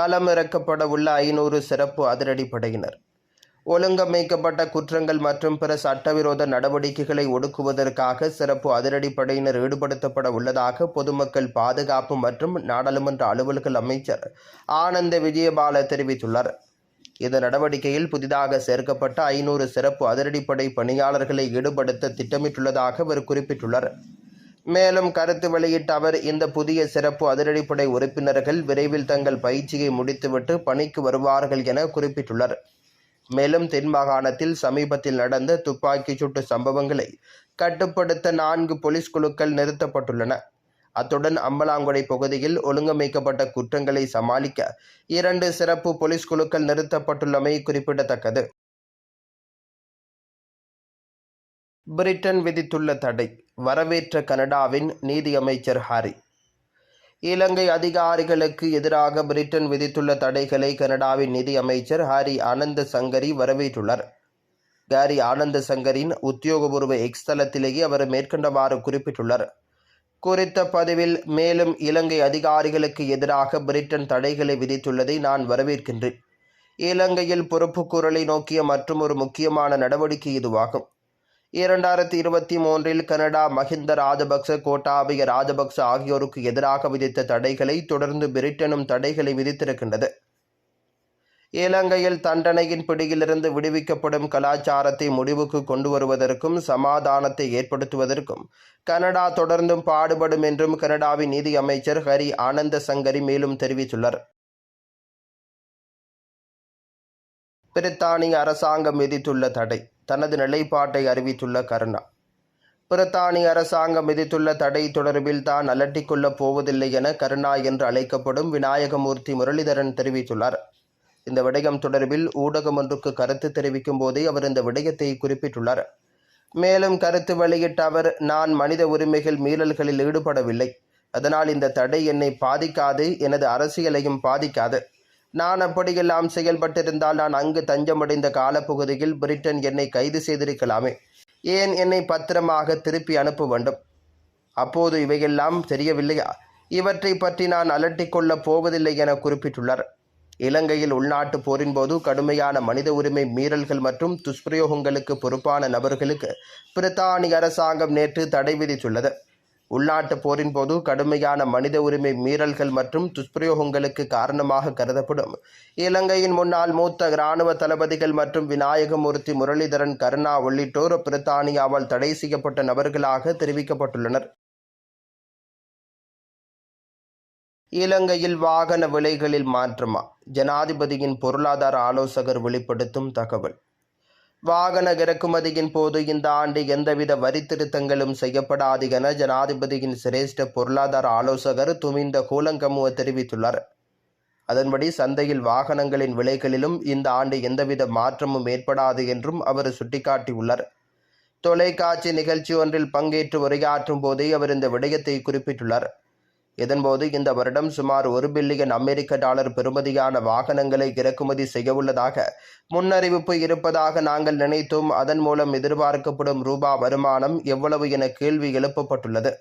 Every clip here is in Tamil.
களமிறக்கப்பட உள்ள ஐநூறு சிறப்பு அதிரடிப்படையினர். ஒழுங்கமைக்கப்பட்ட குற்றங்கள் மற்றும் பிற சட்டவிரோத நடவடிக்கைகளை ஒடுக்குவதற்காக சிறப்பு அதிரடிப்படையினர் ஈடுபடுத்தப்பட உள்ளதாக பொதுமக்கள் பாதுகாப்பு மற்றும் நாடாளுமன்ற அலுவல்கள் அமைச்சர் ஆனந்த விஜயபால தெரிவித்துள்ளார். இந்த நடவடிக்கையில் புதிதாக சேர்க்கப்பட்ட ஐநூறு சிறப்பு அதிரடிப்படை பணியாளர்களை ஈடுபடுத்த திட்டமிட்டுள்ளதாக அவர் குறிப்பிட்டுள்ளார். மேலும் கருத்து வெளியிட்ட அவர் இந்த புதிய சிறப்பு அதிரடிப்படை உறுப்பினர்கள் விரைவில் தங்கள் பயிற்சியை முடித்துவிட்டு பணிக்கு வருவார்கள் என குறிப்பிட்டுள்ளார். மேலும் தென் மாகாணத்தில் சமீபத்தில் நடந்த துப்பாக்கிச் சூட்டு சம்பவங்களை கட்டுப்படுத்த நான்கு போலீஸ் குழுக்கள் நிறுத்தப்பட்டுள்ளன. அத்துடன் அம்பலாங்குடை பகுதியில் ஒழுங்கமைக்கப்பட்ட குற்றங்களை சமாளிக்க இரண்டு சிறப்பு போலீஸ் குழுக்கள் நிறுத்தப்பட்டுள்ளமை குறிப்பிடத்தக்கது. பிரிட்டன் விதித்துள்ள தடை. வரவேற்ற கனடாவின் நீதியமைச்சர் ஹாரி. இலங்கை அதிகாரிகளுக்கு எதிராக பிரிட்டன் விதித்துள்ள தடைகளை கனடாவின் நிதி அமைச்சர் ஹாரி ஆனந்த சங்கரி வரவேற்றுள்ளார். ஹாரி ஆனந்த சங்கரின் உத்தியோகபூர்வ எக்ஸ் தளத்திலேயே அவர் மேற்கண்டவாறு குறிப்பிட்டுள்ளார். குறித்த பதிவில் மேலும் இலங்கை அதிகாரிகளுக்கு எதிராக பிரிட்டன் தடைகளை விதித்துள்ளதை நான் வரவேற்கின்றேன். இலங்கையில் பொறுப்புக்கூறலை நோக்கிய மற்றும் ஒரு முக்கியமான நடவடிக்கை இதுவாகும். இரண்டாயிரத்தி இருபத்தி மூன்றில் கனடா மஹிந்த ராஜபக்ச கோட்டாபய ராஜபக்ச ஆகியோருக்கு எதிராக விதித்த தடைகளை தொடர்ந்து பிரிட்டனும் தடைகளை விதித்திருக்கின்றது. இலங்கையில் தண்டனையின் பிடியிலிருந்து விடுவிக்கப்படும் கலாச்சாரத்தை முடிவுக்கு கொண்டு வருவதற்கும் சமாதானத்தை ஏற்படுத்துவதற்கும் கனடா தொடர்ந்தும் பாடுபடும் என்றும் கனடாவின் நீதி அமைச்சர் ஹரி ஆனந்த சங்கரி மேலும் தெரிவித்துள்ளார். பிரித்தானிய அரசாங்கம் விதித்துள்ள தடை. தனது நிலைப்பாட்டை அறிவித்துள்ள கருணா. பிரித்தானிய அரசாங்கம் விதித்துள்ள தடை தொடர்பில் தான் அலட்டிக்கொள்ளப் போவதில்லை என கருணா என்று அழைக்கப்படும் விநாயகமூர்த்தி முரளிதரன் தெரிவித்துள்ளார். இந்த விடயம் தொடர்பில் ஊடகம் ஒன்றுக்கு கருத்து தெரிவிக்கும் போதே அவர் இந்த விடயத்தை குறிப்பிட்டுள்ளார். மேலும் கருத்து வெளியிட்ட அவர் நான் மனித உரிமைகள் மீறல்களில் ஈடுபடவில்லை. அதனால் இந்த தடை என்னை பாதிக்காது எனது அரசியலையும் பாதிக்காது. நான் அப்படியெல்லாம் செயல்பட்டிருந்தால் நான் அங்கு தஞ்சமடைந்த காலப்பகுதியில் பிரிட்டன் என்னை கைது செய்திருக்கலாமே. ஏன் என்னை பத்திரமாக திருப்பி அனுப்ப வேண்டும்? அப்போது இவையெல்லாம் தெரியவில்லையா? இவற்றை பற்றி நான் அலட்டிக்கொள்ளப் போவதில்லை என குறிப்பிட்டுள்ளார். இலங்கையில் உள்நாட்டு போரின் போது கடுமையான மனித உரிமை மீறல்கள் மற்றும் துஷ்பிரயோகங்களுக்கு பொறுப்பான நபர்களுக்கு பிரித்தானிய அரசாங்கம் நேற்று தடை விதித்துள்ளது. உள்நாட்டு போரின் போது கடுமையான மனித உரிமை மீறல்கள் மற்றும் துஷ்பிரயோகங்களுக்கு காரணமாக கருதப்படும். இலங்கையின் முன்னாள் மூத்த இராணுவ தளபதிகள் மற்றும் விநாயகமூர்த்தி முரளிதரன் கருணா உள்ளிட்டோர் பிரித்தானியாவால் தடை செய்யப்பட்ட நபர்களாக தெரிவிக்கப்பட்டுள்ளனர். இலங்கையில் வாகன விலைகளில் மாற்றமா? ஜனாதிபதியின் பொருளாதார ஆலோசகர் வெளிப்படுத்தும் தகவல். வாகன இறக்குமதியின் போது இந்த ஆண்டு எந்தவித வரி திருத்தங்களும் செய்யப்படாது என ஜனாதிபதியின் சிரேஷ்ட பொருளாதார ஆலோசகர் துமிந்த கூலங்கமுவ தெரிவித்துள்ளார். அதன்படி சந்தையில் வாகனங்களின் விலைகளிலும் இந்த ஆண்டு எந்தவித மாற்றமும் ஏற்படாது என்றும் அவர் சுட்டிக்காட்டியுள்ளார். தொலைக்காட்சி நிகழ்ச்சி ஒன்றில் பங்கேற்று உரையாற்றும் போதே அவர் இந்த விடயத்தை குறிப்பிட்டுள்ளார். இதன்போது இந்த வருடம் சுமார் ஒரு பில்லியன் அமெரிக்க டாலர் பெறுமதியான வாகனங்களை இறக்குமதி செய்யவுள்ளதாக முன்னறிவிப்பு இருப்பதாக நாங்கள் நினைத்தோம். அதன் மூலம் எதிர்பார்க்கப்படும் ரூபா வருமானம் எவ்வளவு என கேள்வி எழுப்பப்பட்டுள்ளது.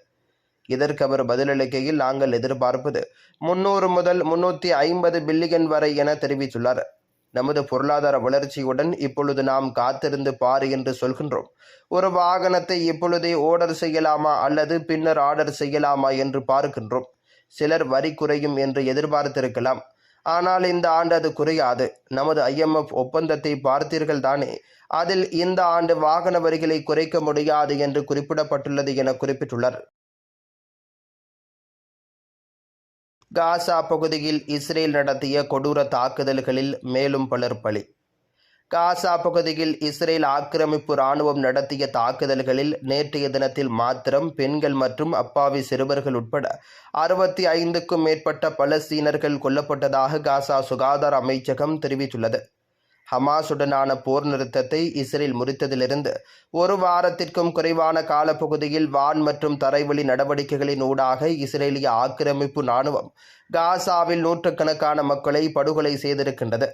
இதற்கு அவர் பதிலளிக்கையில் நாங்கள் எதிர்பார்ப்பது முன்னூறு முதல் முன்னூற்றி ஐம்பது பில்லியன் வரை என தெரிவித்துள்ளார். நமது பொருளாதார வளர்ச்சியுடன் இப்பொழுது நாம் காத்திருந்து பாரு என்று சொல்கின்றோம். ஒரு வாகனத்தை இப்பொழுதே ஆர்டர் செய்யலாமா அல்லது பின்னர் ஆர்டர் செய்யலாமா என்று பார்க்கின்றோம். சிலர் வரி குறையும் என்று எதிர்பார்த்திருக்கலாம். ஆனால் இந்த ஆண்டு அது குறையாது. நமது ஐஎம்எஃப் ஒப்பந்தத்தை பார்த்தீர்கள் தானே. அதில் இந்த ஆண்டு வாகன வரிகளை குறைக்க முடியாது என்று குறிப்பிடப்பட்டுள்ளது என குறிப்பிட்டுள்ளார். காசா பகுதியில் இஸ்ரேல் நடத்திய கொடூர தாக்குதல்களில் மேலும் பலர் பலி. காசா பகுதியில் இஸ்ரேல் ஆக்கிரமிப்பு இராணுவம் நடத்திய தாக்குதல்களில் நேற்றைய தினத்தில் மாத்திரம் பெண்கள் மற்றும் அப்பாவி சிறுவர்கள் உட்பட அறுபத்தி ஐந்துக்கும் மேற்பட்ட பலஸ்தீனர்கள் கொல்லப்பட்டதாக காசா சுகாதார அமைச்சகம் தெரிவித்துள்ளது. ஹமாசுடனான போர் நிறுத்தத்தை இஸ்ரேல் முறித்ததிலிருந்து ஒரு வாரத்திற்கும் குறைவான காலப்பகுதியில் வான் மற்றும் தரைவழி நடவடிக்கைகளின் ஊடாக இஸ்ரேலிய ஆக்கிரமிப்பு இராணுவம் காசாவில் நூற்றுக்கணக்கான மக்களை படுகொலை செய்திருக்கின்றது.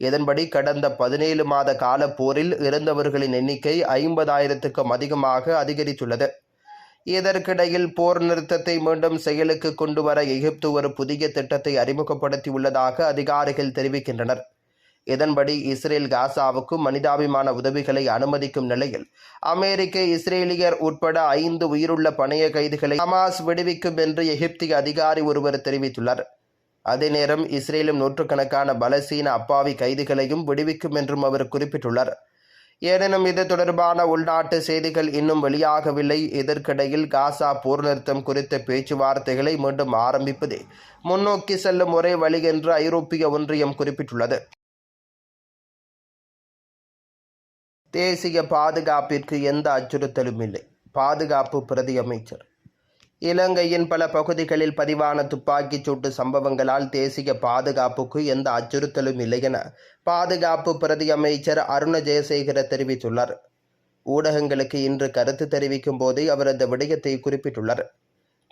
இதன்படி கடந்த பதினேழு மாத கால போரில் இறந்தவர்களின் எண்ணிக்கை ஐம்பதாயிரத்துக்கும் அதிகமாக அதிகரித்துள்ளது. இதற்கிடையில் போர் நிறுத்தத்தை மீண்டும் செயலுக்கு கொண்டு வர எகிப்து ஒரு புதிய திட்டத்தை அறிமுகப்படுத்தியுள்ளதாக அதிகாரிகள் தெரிவிக்கின்றனர். இதன்படி இஸ்ரேல் காசாவுக்கும் மனிதாபிமான உதவிகளை அனுமதிக்கும் நிலையில் அமெரிக்க இஸ்ரேலியர் உட்பட ஐந்து உயிருள்ள பணைய கைதிகளை ஹமாஸ் விடுவிக்கும் என்று எகிப்திய அதிகாரி ஒருவர் தெரிவித்துள்ளார். அதே நேரம் இஸ்ரேலும் நூற்றுக்கணக்கான பலசீன அப்பாவி கைதிகளையும் விடுவிக்கும் என்றும் அவர் குறிப்பிட்டுள்ளார். எனினும் இது தொடர்பான உள்நாட்டு செய்திகள் இன்னும் வெளியாகவில்லை. இதற்கிடையில் காசா போர் நிறுத்தம் குறித்த பேச்சுவார்த்தைகளை மீண்டும் ஆரம்பிப்பதே முன்னோக்கி செல்லும் ஒரே வழி என்று ஐரோப்பிய ஒன்றியம் குறிப்பிட்டுள்ளது. தேசிய பாதுகாப்பிற்கு எந்த அச்சுறுத்தலும் இல்லை. பாதுகாப்பு பிரதி அமைச்சர். இலங்கையின் பல பகுதிகளில் பதிவான துப்பாக்கிச் சூட்டு சம்பவங்களால் தேசிய பாதுகாப்புக்கு எந்த அச்சுறுத்தலும் இல்லை என பாதுகாப்பு பிரதி அமைச்சர் அருண ஜெயசேகர தெரிவித்துள்ளார். ஊடகங்களுக்கு இன்று கருத்து தெரிவிக்கும் போதே அவர் அந்த விடயத்தை குறிப்பிட்டுள்ளார்.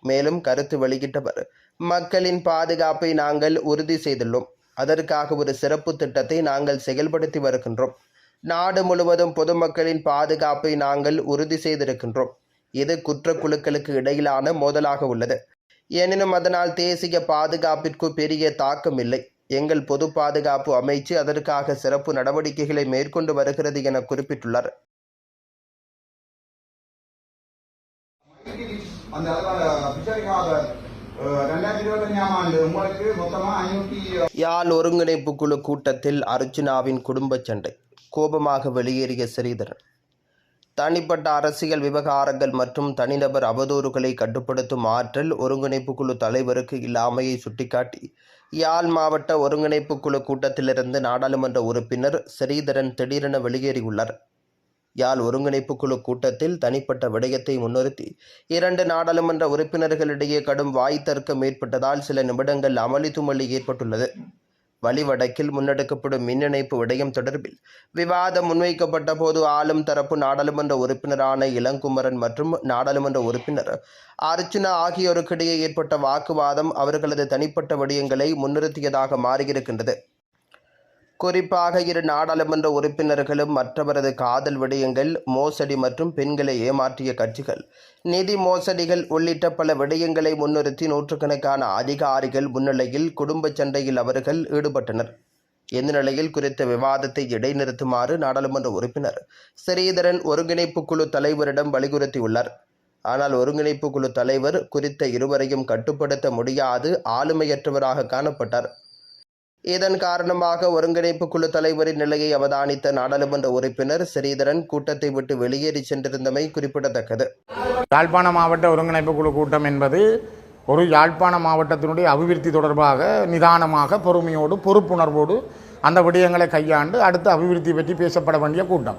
மேலும் கருத்து வெளியிட்டவர் மக்களின் பாதுகாப்பை நாங்கள் உறுதி செய்துள்ளோம். அதற்காக ஒரு சிறப்பு திட்டத்தை நாங்கள் செயல்படுத்தி வருகின்றோம். நாடு முழுவதும் பொதுமக்களின் பாதுகாப்பை நாங்கள் உறுதி செய்திருக்கின்றோம். இது குற்றக்குழுக்களுக்கு இடையிலான மோதலாக உள்ளது. எனினும் அதனால் தேசிய பாதுகாப்பிற்கு பெரிய தாக்கம் இல்லை எங்கள் பொது பாதுகாப்பு அமைச்சு அதற்காக சிறப்பு நடவடிக்கைகளை மேற்கொண்டு வருகிறது என குறிப்பிட்டுள்ளார். யாழ் ஒருங்கிணைப்பு குழு கூட்டத்தில் அர்ச்சுனாவின் குடும்ப சண்டை. கோபமாக வெளியேறிய ஸ்ரீதரன். தனிப்பட்ட அரசியல் விவகாரங்கள் மற்றும் தனிநபர் அவதூறுகளை கட்டுப்படுத்தும் ஆற்றல் ஒருங்கிணைப்பு குழு தலைவருக்கு இல்லாமையை சுட்டிக்காட்டி யாழ் மாவட்ட ஒருங்கிணைப்பு குழு கூட்டத்திலிருந்து நாடாளுமன்ற உறுப்பினர் ஸ்ரீதரன் திடீரென வெளியேறியுள்ளார். யாழ் ஒருங்கிணைப்பு குழு கூட்டத்தில் தனிப்பட்ட விடயத்தை முன்னிறுத்தி இரண்டு நாடாளுமன்ற உறுப்பினர்களிடையே கடும் வாய் தர்க்கம் ஏற்பட்டதால் சில நிமிடங்கள் அமளி துமளி ஏற்பட்டுள்ளது. வழிவடக்கில் முன்னெடுக்கப்படும் மின் இணைப்பு விடயம் தொடர்பில் விவாதம் முன்வைக்கப்பட்ட போது ஆளும் தரப்பு நாடாளுமன்ற உறுப்பினரான இளங்குமரன் மற்றும் நாடாளுமன்ற உறுப்பினர் அர்ச்சுனா ஆகியோருக்கிடையே ஏற்பட்ட வாக்குவாதம் அவர்களது தனிப்பட்ட விடயங்களை முன்னிறுத்தியதாக மாறியிருக்கின்றது. குறிப்பாக இரு நாடாளுமன்ற உறுப்பினர்களும் மற்றவரது காதல் விடயங்கள் மோசடி மற்றும் பெண்களை ஏமாற்றிய கட்சிகள். நிதி மோசடிகள் உள்ளிட்ட பல விடயங்களை முன்னிறுத்தி நூற்றுக்கணக்கான அதிகாரிகள் முன்னிலையில் குடும்ப சண்டையில் அவர்கள் ஈடுபட்டனர். இந்த நிலையில் குறித்த விவாதத்தை இடைநிறுத்துமாறு நாடாளுமன்ற உறுப்பினர் ஸ்ரீதரன் ஒருங்கிணைப்பு குழு தலைவரிடம் வலியுறுத்தியுள்ளார். ஆனால் ஒருங்கிணைப்பு குழு தலைவர் குறித்த இருவரையும் கட்டுப்படுத்த முடியாது ஆளுமையற்றவராக காணப்பட்டார். இதன் காரணமாக ஒருங்கிணைப்பு குழு தலைவரின் நிலையை அவதானித்த நாடாளுமன்ற உறுப்பினர் ஸ்ரீதரன் கூட்டத்தை விட்டு வெளியேறி சென்றிருந்தமை குறிப்பிடத்தக்கது. யாழ்ப்பாண மாவட்ட ஒருங்கிணைப்பு குழு கூட்டம் என்பது ஒரு யாழ்ப்பாண மாவட்டத்தினுடைய அபிவிருத்தி தொடர்பாக நிதானமாக பொறுமையோடு பொறுப்புணர்வோடு அந்த விடயங்களை கையாண்டு அடுத்த அபிவிருத்தி பற்றி பேசப்பட வேண்டிய கூட்டம்.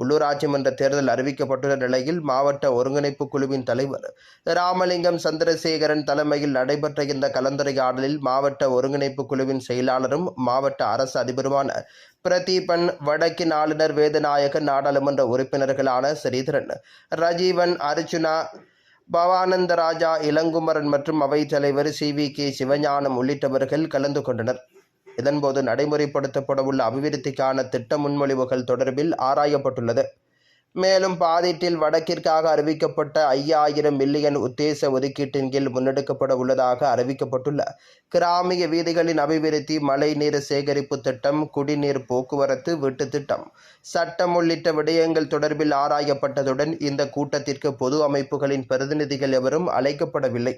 உள்ளூராட்சி மன்ற தேர்தல் அறிவிக்கப்பட்டுள்ள நிலையில் மாவட்ட ஒருங்கிணைப்பு குழுவின் தலைவர் ராமலிங்கம் சந்திரசேகரன் தலைமையில் நடைபெற்ற இந்த கலந்துரையாடலில் மாவட்ட ஒருங்கிணைப்பு குழுவின் செயலாளரும் மாவட்ட அரசு அதிபருமான பிரதீபன் வடக்கின் ஆளுநர் வேதநாயகன் நாடாளுமன்ற உறுப்பினர்களான ஸ்ரீதரன் ரஜீவன் அர்ச்சுனா பவானந்தராஜா இளங்குமரன் மற்றும் அவைத் தலைவர் சி வி கே சிவஞானம் உள்ளிட்டவர்கள் கலந்து கொண்டனர். இதன்போது நடைமுறைப்படுத்தப்படவுள்ள அபிவிருத்திக்கான திட்ட முன்மொழிவுகள் தொடர்பில் ஆராயப்பட்டுள்ளது. மேலும் பாதீட்டில் வடக்கிற்காக அறிவிக்கப்பட்ட ஐயாயிரம் மில்லியன் உத்தேச ஒதுக்கீட்டின் கீழ் முன்னெடுக்கப்பட உள்ளதாக அறிவிக்கப்பட்டுள்ள கிராமிய வீதிகளின் அபிவிருத்தி மழைநீர் சேகரிப்பு திட்டம் குடிநீர் போக்குவரத்து வீட்டு திட்டம் சட்டம் உள்ளிட்ட விடயங்கள் தொடர்பில் ஆராயப்பட்டதுடன் இந்த கூட்டத்திற்கு பொது அமைப்புகளின் பிரதிநிதிகள் எவரும் அழைக்கப்படவில்லை.